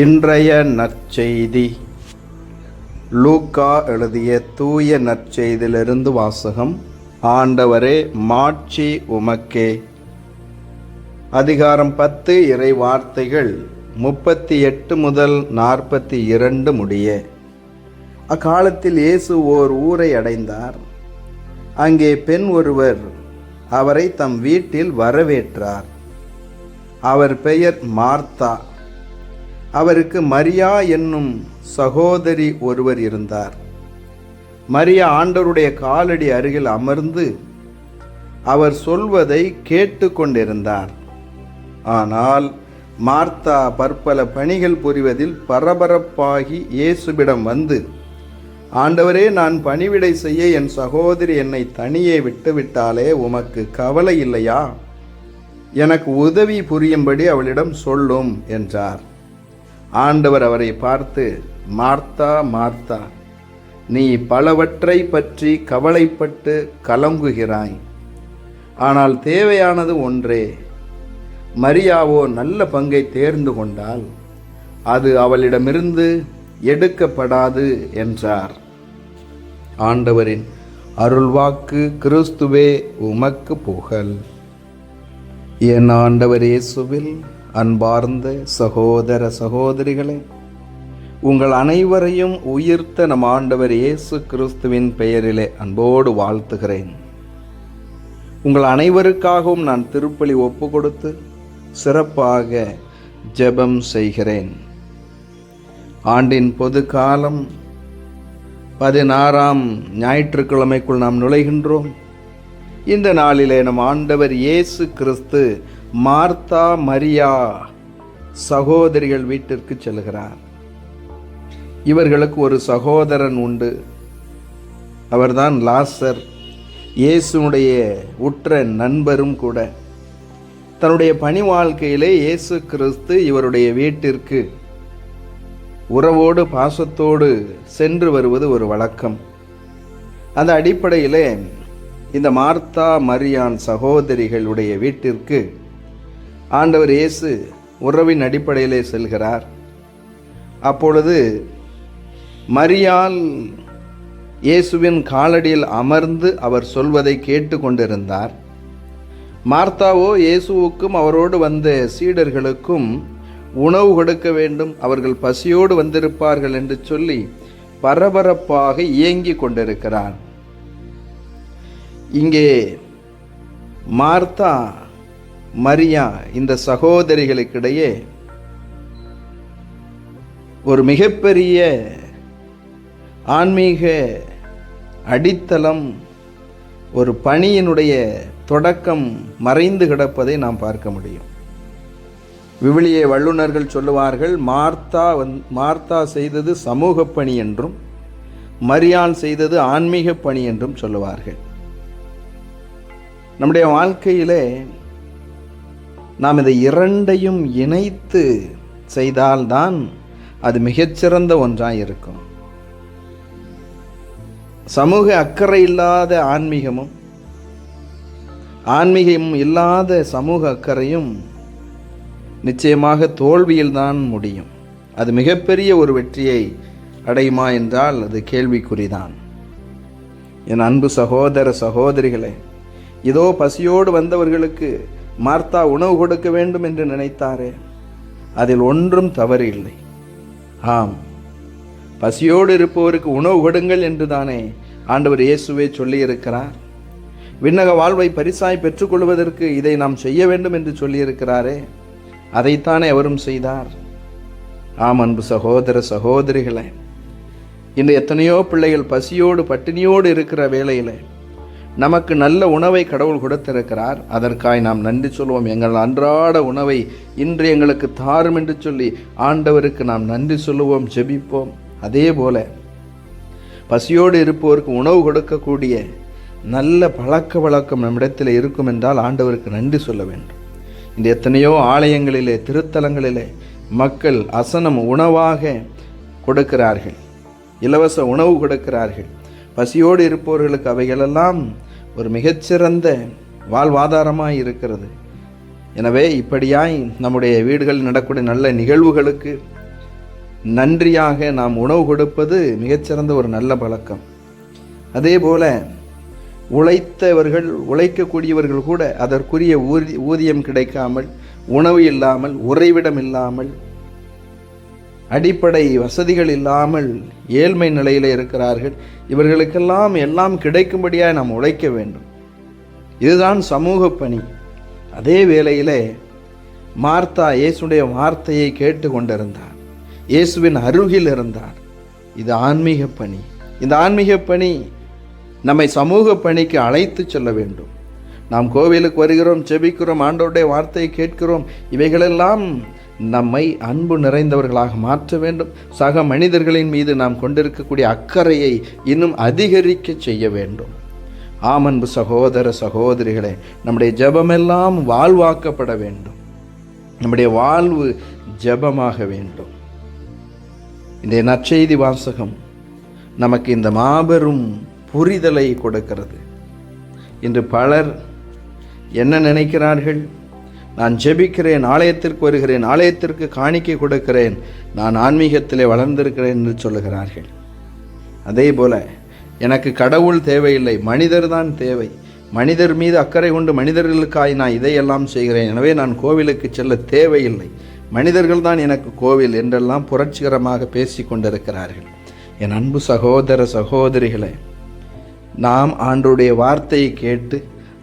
இன்றைய நற்செய்தி. லூக்கா எழுதிய தூய நற்செய்தியிலிருந்து வாசகம் ஆண்டவரே மாட்சி உமக்கே. அதிகாரம் பத்து இறை வார்த்தைகள் முப்பத்தி எட்டு முதல் நாற்பத்தி இரண்டு முடிய. அக்காலத்தில் இயேசு ஓர் ஊரை அடைந்தார். அங்கே பெண் ஒருவர் அவரை தம் வீட்டில் வரவேற்றார். அவர் பெயர் மார்த்தா. அவருக்கு மரியா என்னும் சகோதரி ஒருவர் இருந்தார். மரியா ஆண்டவருடைய காலடி அருகில் அமர்ந்து அவர் சொல்வதை கேட்டுக்கொண்டிருந்தார். ஆனால் மார்த்தா பற்பல பணிகள் புரிவதில் பரபரப்பாகி இயேசுவிடம் வந்து ஆண்டவரே நான் பணிவிடை செய்ய என் சகோதரி என்னை தனியே விட்டுவிட்டாலே உமக்கு கவலை இல்லையா? எனக்கு உதவி புரியும்படி அவளிடம் சொல்லும் என்றார். ஆண்டவர் அவரை பார்த்து மார்த்தா மார்த்தா நீ பலவற்றை பற்றி கவலைப்பட்டு கலங்குகிறாய். ஆனால் தேவையானது ஒன்றே மரியாவோ நல்ல பங்கை தேர்ந்து கொண்டால் அது அவளிடமிருந்து எடுக்கப்படாது என்றார். ஆண்டவரின் அருள்வாக்கு கிறிஸ்துவே உமக்கு புகழ். என் ஆண்டவர் இயேசுவில் அன்பார்ந்த சகோதர சகோதரிகளே உங்கள் அனைவரையும் உயிர்த்த நம் ஆண்டவர் இயேசு கிறிஸ்துவின் பெயரிலே அன்போடு வாழ்த்துகிறேன். உங்கள் அனைவருக்காகவும் நான் திருப்பலி ஒப்பு கொடுத்து சிறப்பாக ஜெபம் செய்கிறேன். ஆண்டின் பொது காலம் பதினாறாம் ஞாயிற்றுக்கிழமைக்குள் நாம் நுழைகின்றோம். இந்த நாளிலே நம் ஆண்டவர் இயேசு கிறிஸ்து மார்த்தா மரியா சகோதரிகள் வீட்டிற்கு செல்கிறார். இவர்களுக்கு ஒரு சகோதரன் உண்டு. அவர்தான் லாசர். இயேசுனுடைய உற்ற நண்பரும் கூட. தன்னுடைய பணி வாழ்க்கையிலே இயேசு கிறிஸ்து இவருடைய வீட்டிற்கு உறவோடு பாசத்தோடு சென்று வருவது ஒரு வழக்கம். அந்த அடிப்படையிலே இந்த மார்த்தா மரியான் சகோதரிகளுடைய வீட்டிற்கு ஆண்டவர் இயேசு உறவின் அடிப்படையிலே செல்கிறார். அப்பொழுது மரியால் இயேசுவின் காலடியில் அமர்ந்து அவர் சொல்வதை கேட்டு கொண்டிருந்தார் மார்த்தாவோ இயேசுவுக்கும் அவரோடு வந்த சீடர்களுக்கும் உணவு கொடுக்க வேண்டும் அவர்கள் பசியோடு வந்திருப்பார்கள் என்று சொல்லி பரபரப்பாக இயங்கிக் கொண்டிருக்கிறார் இங்கே மார்த்தா மரியா இந்த சகோதரிகளுக்கிடையே ஒரு மிகப்பெரிய ஆன்மீக அடித்தளம் ஒரு பணியினுடைய தொடக்கம் மறைந்து கிடப்பதை நாம் பார்க்க முடியும். விவிலிய வல்லுநர்கள் சொல்லுவார்கள் மார்த்தா வந் மார்த்தா செய்தது சமூக பணி என்றும் மரியாள் செய்தது ஆன்மீக பணி என்றும் சொல்லுவார்கள். நம்முடைய வாழ்க்கையிலே நாம் இதை இரண்டையும் இணைத்து செய்தால்தான் அது மிகச்சிறந்த ஒன்றாக இருக்கும் சமூக அக்கறை இல்லாத ஆன்மீகமும் ஆன்மீகம் இல்லாத சமூக அக்கறையும் நிச்சயமாக தோல்வியில்தான் முடியும். அது மிகப்பெரிய ஒரு வெற்றியை அடையுமா என்றால் அது கேள்விக்குறிதான். என் அன்பு சகோதர சகோதரிகளே இதோ பசியோடு வந்தவர்களுக்கு மார்த்தா உணவு கொடுக்க வேண்டும் என்று நினைத்தாரே. அதில் ஒன்றும் தவறு இல்லை ஆம். பசியோடு இருப்பவருக்கு உணவு கொடுங்கள் என்று தானே ஆண்டவர் இயேசுவே சொல்லியிருக்கிறார். விண்ணக வாழ்வை பரிசாய் பெற்றுக்கொள்வதற்கு இதை நாம் செய்ய வேண்டும் என்று சொல்லியிருக்கிறாரே. அதைத்தானே அவரும் செய்தார். ஆம் அன்பு சகோதர சகோதரிகளே இன்று எத்தனையோ பிள்ளைகள் பசியோடு பட்டினியோடு இருக்கிற வேளையில் நமக்கு நல்ல உணவை கடவுள் கொடுத்திருக்கிறார். அதற்காய் நாம் நன்றி சொல்வோம். எங்கள் அன்றாட உணவை இன்று எங்களுக்கு தாரும் என்று சொல்லி ஆண்டவருக்கு நாம் நன்றி சொல்லுவோம் ஜெபிப்போம். அதே போல பசியோடு இருப்போருக்கு உணவு கொடுக்கக்கூடிய நல்ல பழக்க வழக்கம் நம்மிடத்தில் இருக்கும் என்றால் ஆண்டவருக்கு நன்றி சொல்ல வேண்டும். இந்த எத்தனையோ ஆலயங்களிலே திருத்தலங்களிலே மக்கள் அசனம் உணவாக கொடுக்கிறார்கள். இலவச உணவு கொடுக்கிறார்கள். பசியோடு இருப்பவர்களுக்கு அவைகளெல்லாம் ஒரு மிகச்சிறந்த வாழ்வாதாரமாக இருக்கிறது. எனவே இப்படியாய் நம்முடைய வீடுகளில் நடக்கூடிய நல்ல நிகழ்வுகளுக்கு நன்றியாக நாம் உணவு கொடுப்பது மிகச்சிறந்த ஒரு நல்ல பழக்கம். அதே போல் உழைத்தவர்கள் உழைக்கக்கூடியவர்கள் கூட அதற்குரிய ஊதி ஊதியம் கிடைக்காமல் உணவு இல்லாமல் உறைவிடம் இல்லாமல் அடிப்படை வசதிகள் இல்லாமல் ஏழ்மை நிலையில் இருக்கிறார்கள். இவர்களுக்கெல்லாம் எல்லாம் கிடைக்கும்படியாக நாம் உழைக்க வேண்டும். இதுதான் சமூக பணி. அதே வேளையிலே மார்த்தா இயேசுடைய வார்த்தையை கேட்டு கொண்டிருந்தார் இயேசுவின் அருகில் இருந்தார். இது ஆன்மீக பணி. இந்த ஆன்மீக பணி நம்மை சமூக பணிக்கு அழைத்து செல்ல வேண்டும். நாம் கோவிலுக்கு வருகிறோம் செபிக்கிறோம் ஆண்டோருடைய வார்த்தையை கேட்கிறோம் இவைகளெல்லாம் நம்மை அன்பு நிறைந்தவர்களாக மாற்ற வேண்டும். சக மனிதர்களின் மீது நாம் கொண்டிருக்கக்கூடிய அக்கறையை இன்னும் அதிகரிக்க செய்ய வேண்டும். ஆம் அன்பு சகோதர சகோதரிகளே நம்முடைய ஜெபமெல்லாம் வாழ்வாக்கப்பட வேண்டும். நம்முடைய வாழ்வு ஜெபமாக வேண்டும். இந்த நற்செய்தி வாசகம் நமக்கு இந்த மாபெரும் புரிதலை கொடுக்கிறது. இன்று பலர் என்ன நினைக்கிறார்கள்? நான் ஜெபிக்கிறேன் ஆலயத்திற்கு வருகிறேன் ஆலயத்திற்கு காணிக்கை கொடுக்கிறேன் நான் ஆன்மீகத்திலே வளர்ந்திருக்கிறேன் என்று சொல்லுகிறார்கள். அதே போல எனக்கு கடவுள் தேவையில்லை மனிதர் தான் தேவை. மனிதர் மீது அக்கறை கொண்டு மனிதர்களுக்காய் நான் இதையெல்லாம் செய்கிறேன். எனவே நான் கோவிலுக்கு செல்ல தேவையில்லை. மனிதர்கள் தான் எனக்கு கோவில் என்றெல்லாம் புரட்சிகரமாக பேசி கொண்டிருக்கிறார்கள். என் அன்பு சகோதர சகோதரிகளே நாம் ஆண்டுடைய வார்த்தையை கேட்டு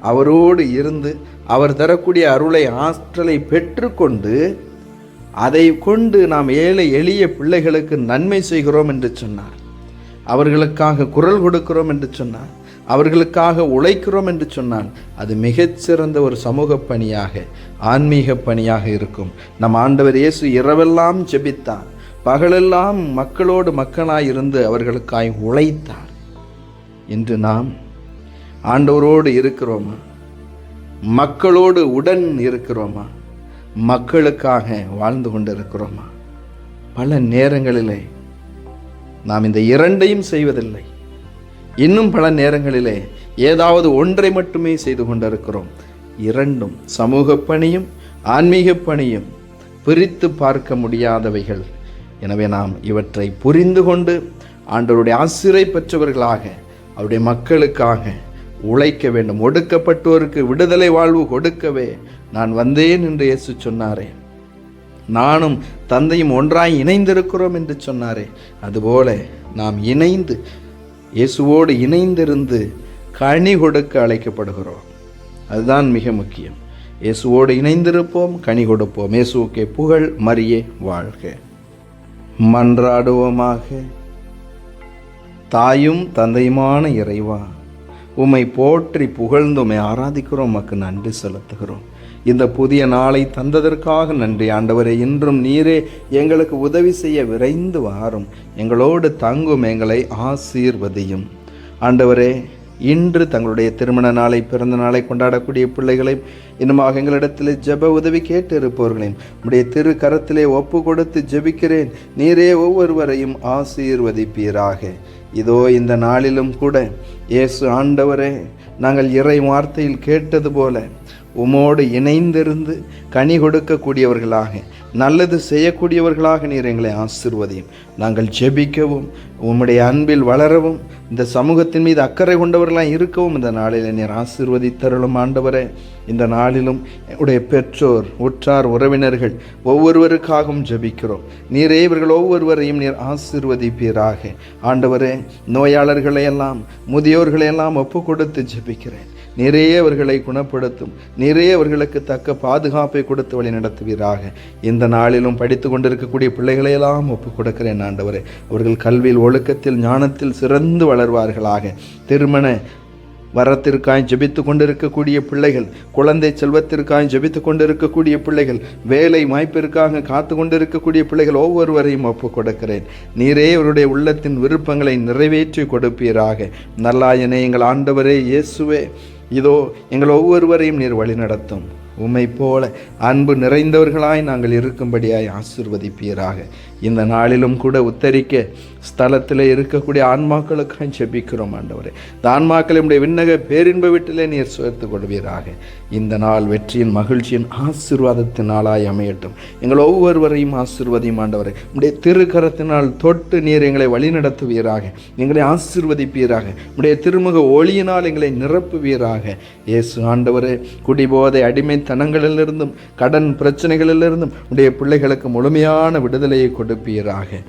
அவரோடு இருந்து அவர் தரக்கூடிய அருளை ஆற்றலை பெற்றுக்கொண்டு அதை கொண்டு நாம் ஏழை எளிய பிள்ளைகளுக்கு நன்மை செய்கிறோம் என்று சொன்னார். அவர்களுக்காக குரல் கொடுக்கிறோம் என்று சொன்னார். அவர்களுக்காக உழைக்கிறோம் என்று சொன்னான் அது மிகச்சிறந்த ஒரு சமூக பணியாக ஆன்மீக பணியாக இருக்கும். நம் ஆண்டவர் இயேசு இரவெல்லாம் ஜெபித்தார். பகலெல்லாம் மக்களோடு மக்களாய் இருந்து அவர்களுக்காய் உழைத்தார். இன்று நாம் ஆண்டவரோடு இருக்கிறோமா? மக்களோடு உடன் இருக்கிறோமா? மக்களுக்காக வாழ்ந்து கொண்டிருக்கிறோமா? பல நேரங்களிலே நாம் இந்த இரண்டையும் செய்வதில்லை. இன்னும் பல நேரங்களிலே ஏதாவது ஒன்றை மட்டுமே செய்து கொண்டிருக்கிறோம். இரண்டும் சமூக பணியும் ஆன்மீக பணியும் பிரித்து பார்க்க முடியாதவைகள். எனவே நாம் இவற்றை புரிந்து கொண்டு ஆண்டவருடைய ஆசிரை பெற்றவர்களாக அவருடைய மக்களுக்காக உழைக்க வேண்டும். ஒடுக்கப்பட்டோருக்கு விடுதலை வாழ்வு கொடுக்கவே நான் வந்தேன் என்று இயேசு சொன்னாரே. நானும் தந்தையும் ஒன்றாய் இணைந்திருக்கிறோம் என்று சொன்னாரே. அதுபோல நாம் இணைந்து இயேசுவோடு இணைந்திருந்து கனி கொடுக்க அழைக்கப்படுகிறோம். அதுதான் மிக முக்கியம். இயேசுவோடு இணைந்திருப்போம் கனி கொடுப்போம். இயேசுக்கே புகழ் மரியே வாழ்க. மன்றாடுவோமாக. தாயும் தந்தையுமான இறைவா உம்மை போற்றி புகழ்ந்து உம்மை ஆராதிக்கிறோம் உமக்கு நன்றி செலுத்துகிறோம். இந்த புதிய நாளை தந்ததற்காக நன்றி. ஆண்டவரே இன்றும் நீரே எங்களுக்கு உதவி செய்ய விரைந்து வாரும். எங்களோடு தங்கும் எங்களை ஆசீர்வதியும். ஆண்டவரே இன்று தங்களுடைய திருமண நாளை பிறந்த நாளை கொண்டாடக்கூடிய பிள்ளைகளையும் இன்னுமாக எங்களிடத்தில் ஜெப உதவி கேட்டு இருப்பவர்களையும் உடைய திரு கரத்திலே ஒப்பு கொடுத்து ஜெபிக்கிறேன். நீரே ஒவ்வொருவரையும் ஆசீர்வதிப்பீராக. இதோ இந்த நாளிலும் கூட இயேசு ஆண்டவரே நாங்கள் இறை வார்த்தையில் கேட்டது போல உமோடு இணைந்திருந்து கனி கொடுக்கக்கூடியவர்களாக நல்லது செய்யக்கூடியவர்களாக நீர் எங்களை ஆசிர்வதியும். நாங்கள் ஜெபிக்கவும் உம்முடைய அன்பில் வளரவும் இந்த சமூகத்தின் மீது அக்கறை கொண்டவர்களாக இருக்கவும் இந்த நாளில் நீர் ஆசிர்வதித்தருளும் ஆண்டவரே. இந்த நாளிலும் உடைய பெற்றோர் உற்றார் உறவினர்கள் ஒவ்வொருவருக்காகவும் ஜெபிக்கிறோம். நீரே இவர்கள் ஒவ்வொருவரையும் நீர் ஆசிர்வதிப்பீராக. ஆண்டவரே நோயாளர்களை எல்லாம் ஒப்பு கொடுத்து ஜெபிக்கிறேன். நிறைய அவர்களை குணப்படுத்தும் நிறைய அவர்களுக்கு தக்க பாதுகாப்பை கொடுத்து வழி நடத்துவீராக. இந்த நாளிலும் படித்து கொண்டிருக்கக்கூடிய பிள்ளைகளையெல்லாம் ஒப்புக் கொடுக்கிறேன் ஆண்டவரே. அவர்கள் கல்வியில் ஒழுக்கத்தில் ஞானத்தில் சிறந்து வளர்வார்களாக. திருமண வரத்திற்காய் ஜெபித்து கொண்டிருக்கக்கூடிய பிள்ளைகள் குழந்தை செல்வத்திற்காய் ஜெபித்து கொண்டிருக்கக்கூடிய பிள்ளைகள் வேலை வாய்ப்பிற்காக காத்து கொண்டிருக்கக்கூடிய பிள்ளைகள் ஒவ்வொருவரையும் ஒப்பு கொடுக்கிறேன். நீரே அவருடைய உள்ளத்தின் விருப்பங்களை நிறைவேற்றி கொடுப்பீராக. நல்லாயனே எங்கள் ஆண்டவரே இயேசுவே. இதோ எங்கள் ஒவ்வொருவரையும் நீர் வழிநடத்தும். உம்மை போல அன்பு நிறைந்தவர்களாய் நாங்கள் இருக்கும்படியாய் ஆசிர்வதிப்பீராக. இந்த நாளிலும் கூட உத்தரிக்க ஸ்தலத்தில் இருக்கக்கூடிய ஆன்மாக்களுக்காக ஜெபிக்கிறோம் ஆண்டவரே. இந்த ஆன்மாக்களை விண்ணக பேரின்ப வீட்டிலே நீர் சுயர்த்து கொள்வீராக. இந்த நாள் வெற்றியின் மகிழ்ச்சியின் ஆசீர்வாதத்தின் நாளாய் அமையட்டும். எங்கள் ஒவ்வொருவரையும் ஆசீர்வதியும் ஆண்டவரே. உடைய திருக்கரத்தினால் தொட்டு நீர் எங்களை வழிநடத்துவீராக. எங்களை ஆசீர்வதிப்பீராக. உடைய திருமுக ஒளியினால் எங்களை நிரப்புவீராக. இயேசு ஆண்டவரே குடிபோதை அடிமைத்தனங்களிலிருந்தும் கடன் பிரச்சனைகளிலிருந்தும் உடைய பிள்ளைகளுக்கு முழுமையான விடுதலையை கொடு கொடுப்பீராக.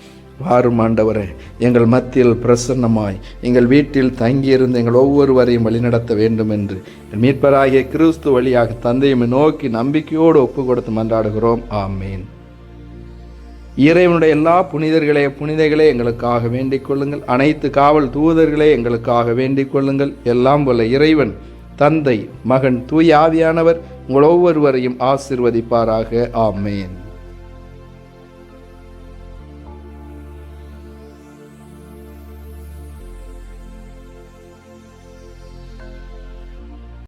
வாரும் ஆண்டவரே எங்கள் மத்தியில் பிரசன்னமாய் எங்கள் வீட்டில் தங்கியிருந்து எங்கள் ஒவ்வொருவரையும் வழிநடத்த வேண்டும் என்று என் மீட்பராகிய கிறிஸ்து வழியாக தந்தையுமை நோக்கி நம்பிக்கையோடு ஒப்பு கொடுத்து மன்றாடுகிறோம். ஆமீன். இறைவனுடைய எல்லா புனிதர்களே புனிதைகளே எங்களுக்காக வேண்டிக் கொள்ளுங்கள். அனைத்து காவல் தூதர்களே எங்களுக்காக வேண்டிக் கொள்ளுங்கள். எல்லாம் போல இறைவன் தந்தை மகன் தூய் ஆவியானவர் உங்கள் ஒவ்வொருவரையும் ஆசிர்வதிப்பாராக. ஆமேன்.